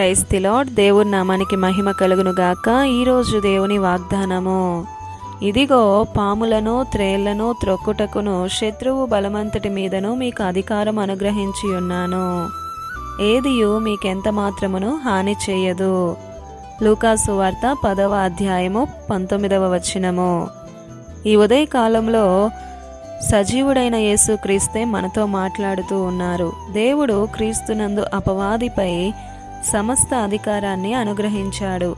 క్రైస్తిలాడ్ దేవుని నామానికి మహిమ కలుగును గాక. ఈరోజు దేవుని వాగ్దానము. ఇదిగో పాములను త్రేళ్ళను త్రొక్కుటకును శత్రువు బలమంతటి మీదను మీకు అధికారం అనుగ్రహించి ఉన్నాను. ఏదియు మీకెంత మాత్రమును హాని చేయదు. లూకాసు వార్త పదవ అధ్యాయము పంతొమ్మిదవ వచనము. ఈ ఉదయకాలంలో సజీవుడైన యేసు క్రీస్తే మనతో మాట్లాడుతూ ఉన్నారు. దేవుడు క్రీస్తునందు అపవాదిపై సమస్త అధికారాన్ని అనుగ్రహించాడు.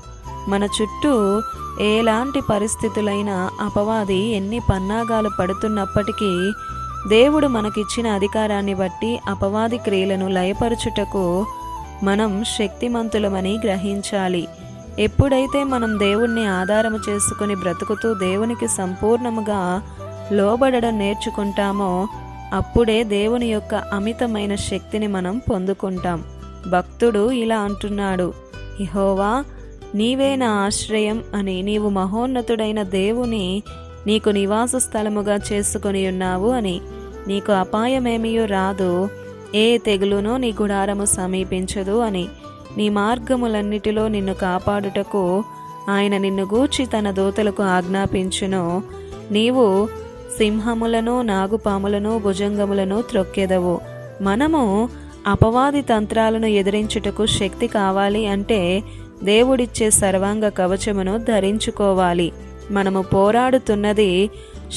మన చుట్టూ ఎలాంటి పరిస్థితులైనా అపవాది ఎన్ని పన్నాగాలు పడుతున్నప్పటికీ దేవుడు మనకిచ్చిన అధికారాన్ని బట్టి అపవాది క్రియలను లయపరచుటకు మనం శక్తిమంతులమని గ్రహించాలి. ఎప్పుడైతే మనం దేవుణ్ణి ఆధారము చేసుకుని బ్రతుకుతూ దేవునికి సంపూర్ణముగా లోబడడం నేర్చుకుంటామో అప్పుడే దేవుని యొక్క అమితమైన శక్తిని మనం పొందుకుంటాం. భక్తుడు ఇలా అంటున్నాడు ఇహోవా నీవే నా ఆశ్రయం అని నీవు మహోన్నతుడైన దేవుని నీకు నివాస స్థలముగా చేసుకొని ఉన్నావు అని. నీకు అపాయమేమియో రాదు ఏ తెగులునో నీ గుడారము సమీపించదు అని. నీ మార్గములన్నిటిలో నిన్ను కాపాడుటకు ఆయన నిన్ను గూర్చి తన దూతలకు ఆజ్ఞాపించును. నీవు సింహములను నాగుపాములను భుజంగములను త్రొక్కెదవు. మనము అపవాది తంత్రాలను ఎదిరించుటకు శక్తి కావాలి అంటే దేవుడిచ్చే సర్వాంగ కవచమును ధరించుకోవాలి. మనము పోరాడుతున్నది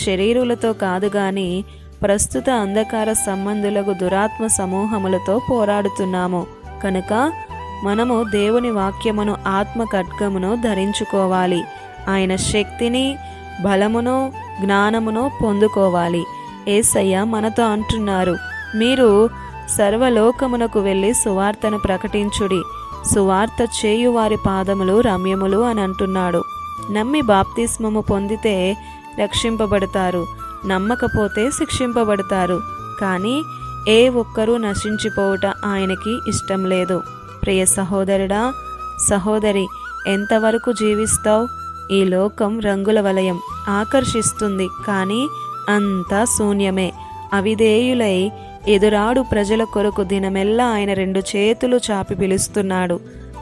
శరీరులతో కాదు గాని ప్రస్తుత అంధకార సంబంధులకు దురాత్మ సమూహములతో పోరాడుతున్నాము. కనుక మనము దేవుని వాక్యమును ఆత్మ ఖడ్గమును ధరించుకోవాలి. ఆయన శక్తిని బలమును జ్ఞానమును పొందుకోవాలి. ఏసయ్య మనతో అంటున్నారు మీరు సర్వలోకమునకు వెళ్ళి సువార్తను ప్రకటించుడి. సువార్త చేయువారి పాదములు రమ్యములు అని అంటున్నాడు. నమ్మి బాప్తిస్మము పొందితే రక్షింపబడతారు. నమ్మకపోతే శిక్షింపబడతారు. కానీ ఏ ఒక్కరూ నశించిపోవుట ఆయనకి ఇష్టం లేదు. ప్రియ సహోదరుడా సహోదరి ఎంతవరకు జీవిస్తావు? ఈ లోకం రంగుల వలయం ఆకర్షిస్తుంది కానీ అంతా శూన్యమే. అవిధేయులై ఎదురాడు ప్రజల కొరకు దినమెల్లా ఆయన రెండు చేతులు చాపి పిలుస్తున్నాడు.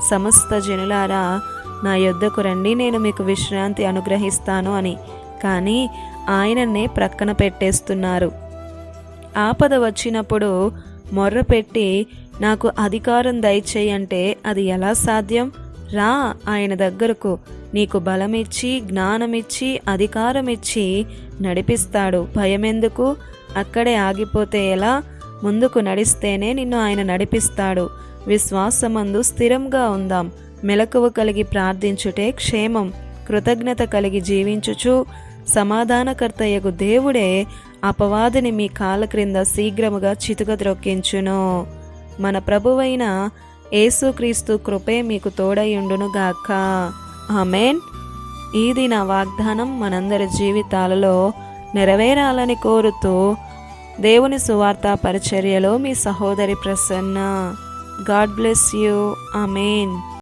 సమస్త జనులారా నా యొద్దకు రండి నేను మీకు విశ్రాంతి అనుగ్రహిస్తాను అని. కానీ ఆయననే ప్రక్కన పెట్టేస్తున్నారు. ఆపద వచ్చినప్పుడు మొర్ర పెట్టి నాకు అధికారం దయచేయంటే అది ఎలా సాధ్యం? రా ఆయన దగ్గరకు నీకు బలమిచ్చి జ్ఞానమిచ్చి అధికారమిచ్చి నడిపిస్తాడు. భయమెందుకు? అక్కడే ఆగిపోతే ఎలా? ముందుకు నడిస్తేనే నిన్ను ఆయన నడిపిస్తాడు. విశ్వాసమందు స్థిరంగా ఉందాం. మెలకువ కలిగి ప్రార్థించుటే క్షేమం. కృతజ్ఞత కలిగి జీవించుచు సమాధానకర్తయ్యకు దేవుడే అపవాదిని మీ కాల క్రింద శీఘ్రముగా చితుకద్రొక్కించును మన ప్రభువైన యేసుక్రీస్తు కృపే మీకు తోడయుండునుగాక ఆమెన్. ఇది నా వాగ్దానం మనందరి జీవితాలలో నెరవేరాలని కోరుతూ దేవుని సువార్త పరిచర్యలో మీ సహోదరి Prasanna. God bless you. Amen